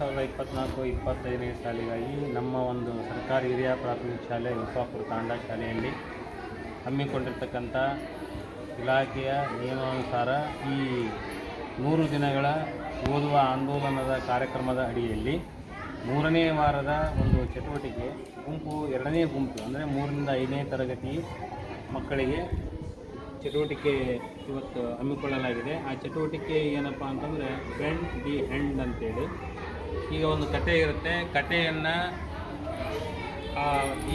ಸಾವಿರದ ಇಪ್ಪತ್ತ್ನಾಲ್ಕು ಇಪ್ಪತ್ತೈದನೇ ಸಾಲಿಗಾಗಿ ನಮ್ಮ ಒಂದು ಸರ್ಕಾರಿ ಹಿರಿಯ ಪ್ರಾಥಮಿಕ ಶಾಲೆ ವಿಸಾಪುರ ತಾಂಡ ಶಾಲೆಯಲ್ಲಿ ಹಮ್ಮಿಕೊಂಡಿರ್ತಕ್ಕಂಥ ಇಲಾಖೆಯ ನಿಯಮಾನುಸಾರ ಈ ನೂರು ದಿನಗಳ ಓದುವ ಆಂದೋಲನದ ಕಾರ್ಯಕ್ರಮದ ಅಡಿಯಲ್ಲಿ ಮೂರನೇ ವಾರದ ಒಂದು ಚಟುವಟಿಕೆ, ಗುಂಪು, ಎರಡನೇ ಗುಂಪು, ಅಂದರೆ ಮೂರರಿಂದ ಐದನೇ ತರಗತಿ ಮಕ್ಕಳಿಗೆ ಚಟುವಟಿಕೆ ಇವತ್ತು ಹಮ್ಮಿಕೊಳ್ಳಲಾಗಿದೆ. ಆ ಚಟುವಟಿಕೆ ಏನಪ್ಪ ಅಂತಂದರೆ ಫ್ರೆಂಡ್ ದಿ ಹೆಂಡ್ ಅಂತೇಳಿ. ಈಗ ಒಂದು ಕತೆ ಇರುತ್ತೆ. ಕತೆಯನ್ನು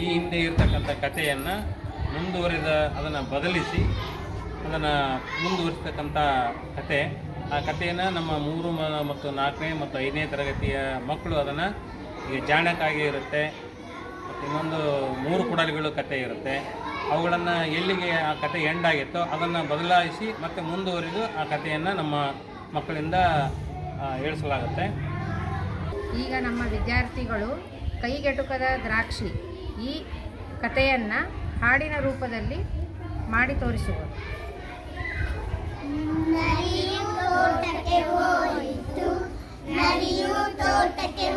ಈ ಹಿಂದೆ ಇರತಕ್ಕಂಥ ಕತೆಯನ್ನು ಮುಂದುವರಿದ, ಅದನ್ನು ಬದಲಿಸಿ, ಅದನ್ನು ಮುಂದುವರಿಸ್ತಕ್ಕಂಥ ಕತೆ ಆ ಕಥೆಯನ್ನು ನಮ್ಮ ಮೂರು ಮತ್ತು ನಾಲ್ಕನೇ ಮತ್ತು ಐದನೇ ತರಗತಿಯ ಮಕ್ಕಳು ಅದನ್ನು ಈಗ ಜಾಣಕ್ಕಾಗಿ ಇರುತ್ತೆ. ಮತ್ತು ಇನ್ನೊಂದು ಮೂರು ಕುಡಲಿಗಳು ಕತೆ ಇರುತ್ತೆ. ಅವುಗಳನ್ನು ಎಲ್ಲಿಗೆ ಆ ಕತೆ ಎಂಡ್ ಆಗಿತ್ತೋ ಅದನ್ನು ಬದಲಾಯಿಸಿ ಮತ್ತು ಮುಂದುವರಿದು ಆ ಕಥೆಯನ್ನು ನಮ್ಮ ಮಕ್ಕಳಿಂದ ಹೇಳಿಸಲಾಗುತ್ತೆ. ಈಗ ನಮ್ಮ ವಿದ್ಯಾರ್ಥಿಗಳು ಕೈಗೆಟುಕದ ದ್ರಾಕ್ಷಿ ಈ ಕಥೆಯನ್ನು ಹಾಡಿನ ರೂಪದಲ್ಲಿ ಮಾಡಿ ತೋರಿಸುವರು. ತೋಟಕ್ಕೆ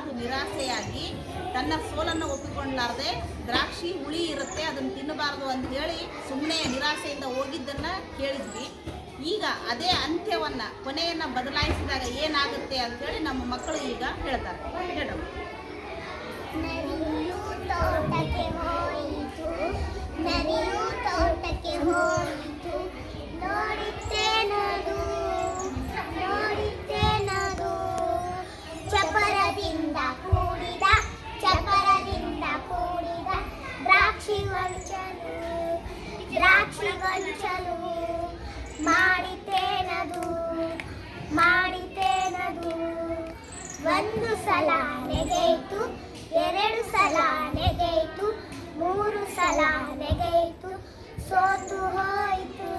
ಅದು ನಿರಾಸೆಯಾಗಿ ತನ್ನ ಸೋಲನ್ನು ಒಪ್ಪಿಕೊಳ್ಳಲಾರದೆ ದ್ರಾಕ್ಷಿ ಹುಳಿ ಇರುತ್ತೆ, ಅದನ್ನು ತಿನ್ನಬಾರದು ಅಂತ ಹೇಳಿ ಸುಮ್ಮನೆ ನಿರಾಸೆಯಿಂದ ಹೋಗಿದ್ದನ್ನು ಕೇಳಿದ್ವಿ. ಈಗ ಅದೇ ಅಂತ್ಯವನ್ನು, ಕೊನೆಯನ್ನು ಬದಲಾಯಿಸಿದಾಗ ಏನಾಗುತ್ತೆ ಅಂತೇಳಿ ನಮ್ಮ ಮಕ್ಕಳು ಈಗ ಹೇಳ್ತಾರೆ. ಹೇಳೋಣ ನರಿಯು ಒಂದು ಸಲ ನೆಗೆಯಿತು, ಎರಡು ಸಲ ನೆಗೆಯಿತು, ಮೂರು ಸಲ ನೆಗೆಯಿತು. ಸೋತು ಹೋಯಿತು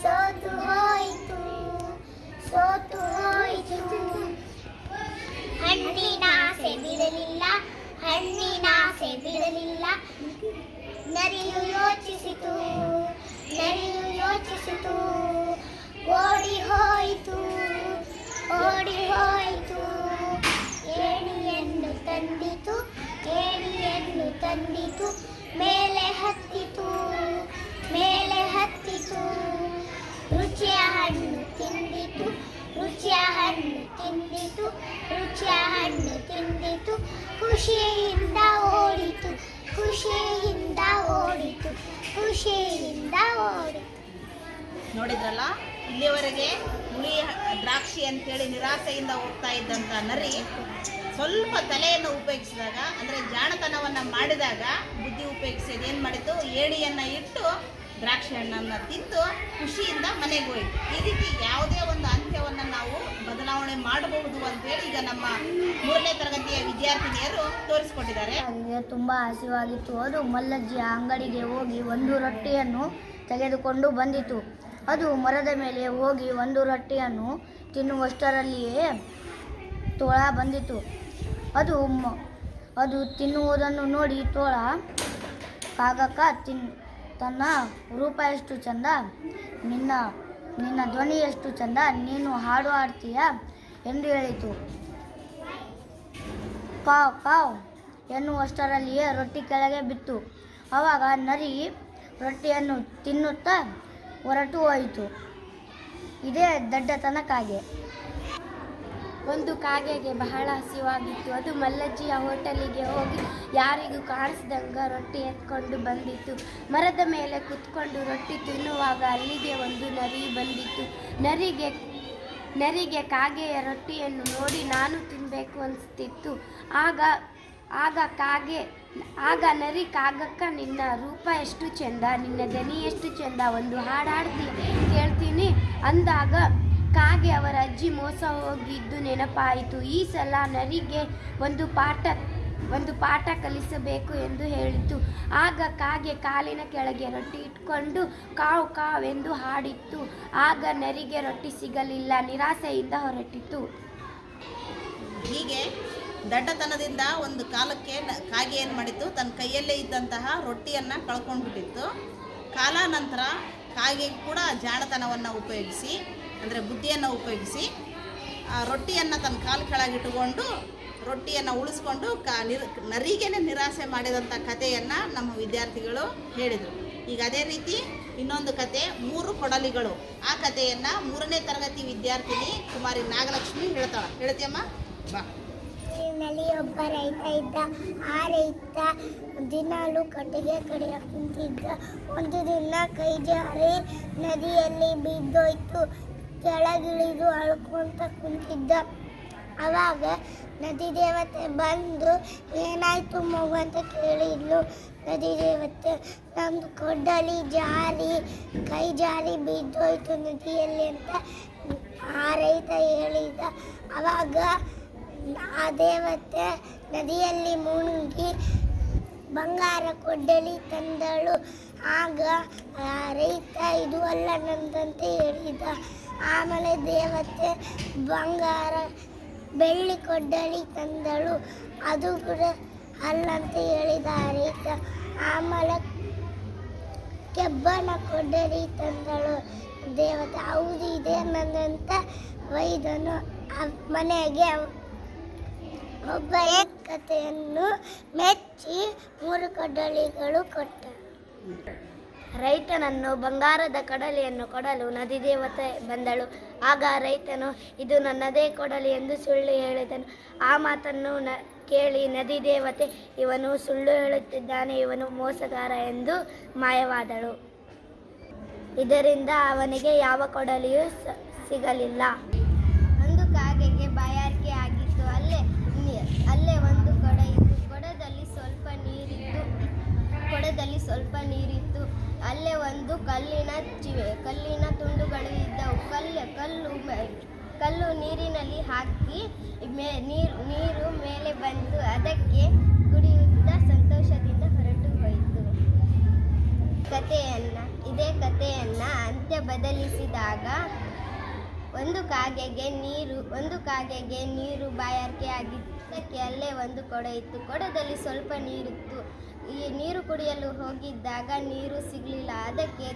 ಸೋತು ಹೋಯಿತು ಸೋತು ಹೋಯಿತು. ಹಣ್ಣಿನ ಆಸೆ ಬಿಡಲಿಲ್ಲ ಹಣ್ಣಿನ ಆಸೆ ಬಿಡಲಿಲ್ಲ ನರಿಯು ಯೋಚಿಸಿತು ನರಿಯು ಯೋಚಿಸಿತು. ಓಡಿ ಹೋಯಿತು ಓಡಿ ಹೋಯಿತು ಏಣಿಯನ್ನು ತಂದಿತು ಏಣಿಯನ್ನು ತಂದಿತು, ಮೇಲೆ ಹತ್ತಿತು ಮೇಲೆ ಹತ್ತಿತು. ರುಚಿಯ ಹಣ್ಣು ತಿಂದಿತು, ರುಚಿಯ ಹಣ್ಣು ತಿಂದಿತು, ರುಚಿಯ ಹಣ್ಣು ತಿಂದಿತು. ಖುಷಿಯಿಂದ ಓಡಿತು ಖುಷಿಯಿಂದ ಓಡಿತು ಖುಷಿಯಿಂದ ಓಡಿತು. ನೋಡಿದ್ರಲ್ಲ ಇಲ್ಲಿವರೆಗೆ ಹುಳಿ ದ್ರಾಕ್ಷಿ ಅಂತೇಳಿ ನಿರಾಸೆಯಿಂದ ಹೋಗ್ತಾ ಇದ್ದಂಥ ನರಿ ಸ್ವಲ್ಪ ತಲೆಯನ್ನು ಉಪಯೋಗಿಸಿದಾಗ, ಅಂದರೆ ಜಾಣತನವನ್ನು ಮಾಡಿದಾಗ ಬುದ್ಧಿ ಉಪಯೋಗಿಸಿ ಏನು ಮಾಡಿತು ಏಣಿಯನ್ನು ಇಟ್ಟು ದ್ರಾಕ್ಷಿ ಹಣ್ಣನ್ನು ತಿಂದು ಖುಷಿಯಿಂದ ಮನೆಗೆ ಹೋಯ್ತು. ಈ ರೀತಿ ಯಾವುದೇ ಒಂದು ಅಂತ್ಯವನ್ನು ನಾವು ಬದಲಾವಣೆ ಮಾಡಬಹುದು ಅಂತೇಳಿ ಈಗ ನಮ್ಮ ಮೂರನೇ ತರಗತಿಯ ವಿದ್ಯಾರ್ಥಿನಿಯರು ತೋರಿಸ್ಕೊಟ್ಟಿದ್ದಾರೆ. ನನಗೆ ತುಂಬ ಹಸಿವಾಗಿತ್ತು. ಅದು ಮಲ್ಲಜ್ಜಿಯ ಅಂಗಡಿಗೆ ಹೋಗಿ ಒಂದು ರೊಟ್ಟಿಯನ್ನು ತೆಗೆದುಕೊಂಡು ಬಂದಿತು ಅದು ಮರದ ಮೇಲೆ ಹೋಗಿ ಒಂದು ರೊಟ್ಟಿಯನ್ನು ತಿನ್ನುವಷ್ಟರಲ್ಲಿಯೇ ತೋಳ ಬಂದಿತು ಅದು ಅದು ತಿನ್ನುವುದನ್ನು ನೋಡಿ ತೋಳ ಕಾಗಕ್ಕ ತಿನ್, ತನ್ನ ರೂಪ ಎಷ್ಟು ಚಂದ, ನಿನ್ನ ನಿನ್ನ ಧ್ವನಿ ಎಷ್ಟು ಚಂದ, ನೀನು ಹಾಡು ಆಡ್ತೀಯ ಎಂದು ಹೇಳಿತು. ಕಾವ್ ಕಾವ್ ಎನ್ನುವಷ್ಟರಲ್ಲಿಯೇ ರೊಟ್ಟಿ ಕೆಳಗೆ ಬಿತ್ತು. ಆವಾಗ ನರಿ ರೊಟ್ಟಿಯನ್ನು ತಿನ್ನುತ್ತಾ ಹೊರಟು ಹೋಯಿತು. ಇದೇ ದಡ್ಡತನಕ್ಕಾಗಿ. ಒಂದು ಕಾಗೆಗೆ ಬಹಳ ಹಸಿವಾಗಿತ್ತು. ಅದು ಮಲ್ಲಜ್ಜಿಯ ಹೋಟೆಲಿಗೆ ಹೋಗಿ ಯಾರಿಗೂ ಕಾಣಿಸ್ದಂಗ ರೊಟ್ಟಿ ಎತ್ಕೊಂಡು ಬಂದಿತ್ತು. ಮರದ ಮೇಲೆ ಕುತ್ಕೊಂಡು ರೊಟ್ಟಿ ತಿನ್ನುವಾಗ ಅಲ್ಲಿಗೆ ಒಂದು ನರಿ ಬಂದಿತ್ತು. ನರಿಗೆ ನರಿಗೆ ಕಾಗೆಯ ರೊಟ್ಟಿಯನ್ನು ನೋಡಿ ನಾನು ತಿನ್ನಬೇಕು ಅನಿಸ್ತಿತ್ತು. ಆಗ ಆಗ ಕಾಗೆ, ಆಗ ನರಿ ಕಾಗಕ್ಕ ನಿನ್ನ ರೂಪ ಎಷ್ಟು ಚೆಂದ, ನಿನ್ನ ದನಿ ಎಷ್ಟು ಚೆಂದ, ಒಂದು ಹಾಡು ಹಾಡ್ತಿ ಕೇಳ್ತೀನಿ ಅಂದಾಗ ಕಾಗೆ ಅವರ ಅಜ್ಜಿ ಮೋಸ ಹೋಗಿದ್ದು ನೆನಪಾಯಿತು. ಈ ಸಲ ನರಿಗೆ ಒಂದು ಪಾಠ ಒಂದು ಪಾಠ ಕಲಿಸಬೇಕು ಎಂದು ಹೇಳಿತು. ಆಗ ಕಾಗೆ ಕಾಲಿನ ಕೆಳಗೆ ರೊಟ್ಟಿ ಇಟ್ಕೊಂಡು ಕಾವು ಕಾವೆಂದು ಹಾಡಿತ್ತು. ಆಗ ನರಿಗೆ ರೊಟ್ಟಿ ಸಿಗಲಿಲ್ಲ, ನಿರಾಸೆಯಿಂದ ಹೊರಟಿತು. ಹೀಗೆ ದಡ್ಡತನದಿಂದ ಒಂದು ಕಾಲಕ್ಕೆ ಕಾಗೆ ಏನು ಮಾಡಿತ್ತು? ತನ್ನ ಕೈಯಲ್ಲೇ ಇದ್ದಂತಹ ರೊಟ್ಟಿಯನ್ನು ಕಳ್ಕೊಂಡ್ಬಿಟ್ಟಿತ್ತು. ಕಾಲಾನಂತರ ಕಾಗೆ ಕೂಡ ಜಾಣತನವನ್ನು ಉಪಯೋಗಿಸಿ, ಅಂದರೆ ಬುದ್ಧಿಯನ್ನು ಉಪಯೋಗಿಸಿ ರೊಟ್ಟಿಯನ್ನು ತನ್ನ ಕಾಲು ಕೆಳಗಿಟ್ಟುಕೊಂಡು ರೊಟ್ಟಿಯನ್ನು ಉಳಿಸ್ಕೊಂಡು ಕಾ, ನಿರ್, ನರಿಗೇನೆ ನಿರಾಸೆ ಮಾಡಿದಂಥ ಕಥೆಯನ್ನು ನಮ್ಮ ವಿದ್ಯಾರ್ಥಿಗಳು ಹೇಳಿದರು. ಈಗ ಅದೇ ರೀತಿ ಇನ್ನೊಂದು ಕತೆ, ಮೂರು ಕೊಡಲಿಗಳು. ಆ ಕಥೆಯನ್ನು ಮೂರನೇ ತರಗತಿ ವಿದ್ಯಾರ್ಥಿನಿ ಕುಮಾರಿ ನಾಗಲಕ್ಷ್ಮಿ ಹೇಳ್ತಾಳೆ. ಹೇಳ್ತೀಯಮ್ಮ? ಬಾ. ನಲ್ಲಿ ಒಬ್ಬ ರೈತ ಇದ್ದ. ಆ ರೈತ ದಿನಾಲು ಕಟ್ಟಿಗೆ ಕಡಿಯ ಕುಂತಿದ್ದ ಒಂದು ದಿನ ಕೈ ಜಾರಿ ನದಿಯಲ್ಲಿ ಬಿದ್ದೋಯ್ತು. ಕೆಳಗಿಳಿದು ಅಳ್ಕೊಂತ ಕುಂತಿದ್ದ. ಅವಾಗ ನದಿ ದೇವತೆ ಬಂದು, ಏನಾಯ್ತು ಮಗು? ಅಂತ ಕೇಳಿದ್ಲು ನದಿ ದೇವತೆ ನಮ್ದು ಕೊಡ್ಡಲಿ ಜಾರಿ, ಕೈ ಜಾರಿ ಬಿದ್ದೋಯ್ತು ನದಿಯಲ್ಲಿ ಅಂತ ಆ ರೈತ ಹೇಳಿದ. ಅವಾಗ ಆ ದೇವತೆ ನದಿಯಲ್ಲಿ ಮುಳುಗಿ ಬಂಗಾರ ಕೊಡ್ಡಲಿ ತಂದಳು. ಆಗ ರೈತ ಇದು ಅಲ್ಲ ನಂದಂತೆ ಹೇಳಿದ. ಆಮೇಲೆ ದೇವತೆ ಬಂಗಾರ ಬೆಳ್ಳಿ ಕೊಡ್ಡಲಿ ತಂದಳು. ಅದು ಕೂಡ ಅಲ್ಲಂತ ಹೇಳಿದ ರೈತ. ಆಮೇಲೆ ಕೆಬ್ಬನ ಕೊಡ್ಡಲಿ ತಂದಳು. ದೇವತೆ, ಹೌದು, ಇದೆ ನಂದಂತ ವೈದನು ಮನೆಗೆ ಒಬ್ಬ ಏಕತೆಯನ್ನು ಮೆಚ್ಚಿ ಮೂರು ಕಡಲಿಗಳು ಕೊಟ್ಟ. ರೈತನನ್ನು ಬಂಗಾರದ ಕಡಲೆಯನ್ನು ಕೊಡಲು ನದಿ ದೇವತೆ ಬಂದಳು. ಆಗ ರೈತನು, ಇದು ನನ್ನದೇ ಕೊಡಲಿ ಎಂದು ಸುಳ್ಳು ಹೇಳಿದನು. ಆ ಮಾತನ್ನು ನ, ಕೇಳಿ ನದಿ ದೇವತೆ, ಇವನು ಸುಳ್ಳು ಹೇಳುತ್ತಿದ್ದಾನೆ, ಇವನು ಮೋಸಗಾರ ಎಂದು ಮಾಯವಾದಳು. ಇದರಿಂದ ಅವನಿಗೆ ಯಾವ ಕೊಡಲಿಯೂ ಸಿಗಲಿಲ್ಲ ಒಂದು ಕಾಗೆಗೆ ಬಾಯಾರಿಕೆ ಆಗಿತ್ತು ಅಲ್ಲೇ ನೀ- ಅಲ್ಲೇ ಒಂದು ಕೊಡ ಇತ್ತು ಕೊಡದಲ್ಲಿ ಸ್ವಲ್ಪ ನೀರಿತ್ತು ಕೊಡದಲ್ಲಿ ಸ್ವಲ್ಪ ನೀರಿತ್ತು. ಅಲ್ಲೇ ಒಂದು ಕಲ್ಲಿನ ಚಿವೆ, ಕಲ್ಲಿನ ತುಂಡುಗಳು ಇದ್ದವು. ಕಲ್ಲು ಕಲ್ಲು ಕಲ್ಲು ನೀರಿನಲ್ಲಿ ಹಾಕಿ ಮೇ, ನೀರು ನೀರು ಮೇಲೆ ಬಂತು ಅದಕ್ಕೆ ಕುಡಿಯುತ್ತಾ ಸಂತೋಷದಿಂದ ಹೊರಟು ಹೋಯಿತು. ಕಥೆಯನ್ನ, ಇದೇ ಕಥೆಯನ್ನು ಅಂತ್ಯ ಬದಲಿಸಿದಾಗ ಒಂದು ಕಾಗೆಗೆ ನೀರು, ಒಂದು ಕಾಗೆಗೆ ನೀರು ಬಾಯಾರಿಕೆ ಆಗಿದ್ದಕ್ಕೆ ಅಲ್ಲೇ ಒಂದು ಕೊಡ ಇತ್ತು. ಕೊಡದಲ್ಲಿ ಸ್ವಲ್ಪ ನೀರಿತ್ತು. ಈ ನೀರು ಕುಡಿಯಲು ಹೋಗಿದ್ದಾಗ ನೀರು ಸಿಗಲಿಲ್ಲ. ಅದಕ್ಕೆ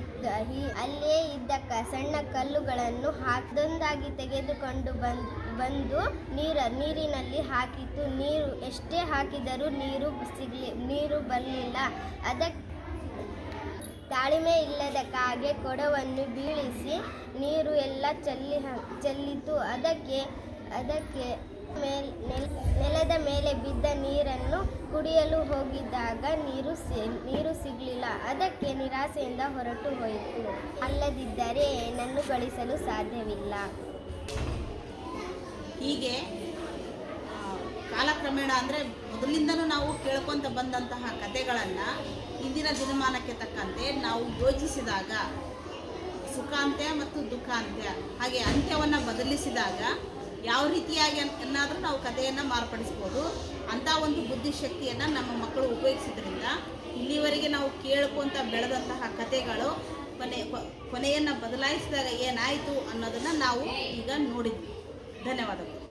ಅಲ್ಲೇ ಇದ್ದ ಸಣ್ಣ ಕಲ್ಲುಗಳನ್ನು ಹಾಕ್ದೊಂದಾಗಿ ತೆಗೆದುಕೊಂಡು ಬಂದ್ ನೀರ, ನೀರಿನಲ್ಲಿ ಹಾಕಿತು ನೀರು ಎಷ್ಟೇ ಹಾಕಿದರೂ ನೀರು ಸಿಗಲಿ, ನೀರು ಬರಲಿಲ್ಲ. ಅದಕ್ಕೆ ತಾಳ್ಮೆ ಇಲ್ಲದ ಕಾಗೆ ಕೊಡವನ್ನು ಬೀಳಿಸಿ ನೀರು ಎಲ್ಲ ಚೆಲ್ಲಿ, ಚೆಲ್ಲಿತು. ಅದಕ್ಕೆ ಅದಕ್ಕೆ ನೆಲದ ಮೇಲೆ ಬಿದ್ದ ನೀರನ್ನು ಕುಡಿಯಲು ಹೋಗಿದ್ದಾಗ ನೀರು ನೀರು ಸಿಗಲಿಲ್ಲ. ಅದಕ್ಕೆ ನಿರಾಸೆಯಿಂದ ಹೊರಟು ಹೋಯಿತು. ಅಲ್ಲದಿದ್ದರೆ ಏನನ್ನು ಗಳಿಸಲು ಸಾಧ್ಯವಿಲ್ಲ. ಹೀಗೆ ಕಾಲಕ್ರಮೇಣ ಅಂದರೆ ಮೊದಲಿಂದಲೂ ನಾವು ಕೇಳ್ಕೊತ ಬಂದಂತಹ ಕಥೆಗಳನ್ನು ಇಂದಿನ ದಿನಮಾನಕ್ಕೆ ತಕ್ಕಂತೆ ನಾವು ಯೋಚಿಸಿದಾಗ ಸುಖಾಂತ್ಯ ಮತ್ತು ದುಃಖಾಂತ್ಯ ಹಾಗೆ ಅಂತ್ಯವನ್ನು ಬದಲಿಸಿದಾಗ ಯಾವ ರೀತಿಯಾಗಿ ಅನ್ನಾದರೂ ನಾವು ಕಥೆಯನ್ನು ಮಾರ್ಪಡಿಸ್ಬೋದು. ಅಂಥ ಒಂದು ಬುದ್ಧಿಶಕ್ತಿಯನ್ನು ನಮ್ಮ ಮಕ್ಕಳು ಉಪಯೋಗಿಸಿದ್ರಿಂದ ಇಲ್ಲಿವರೆಗೆ ನಾವು ಕೇಳ್ಕೊಂತ ಬೆಳೆದಂತಹ ಕಥೆಗಳು ಕೊನೆ ಕೊನೆಯನ್ನು ಬದಲಾಯಿಸಿದಾಗ ಏನಾಯಿತು ಅನ್ನೋದನ್ನು ನಾವು ಈಗ ನೋಡಿದ್ವಿ. ಧನ್ಯವಾದಗಳು.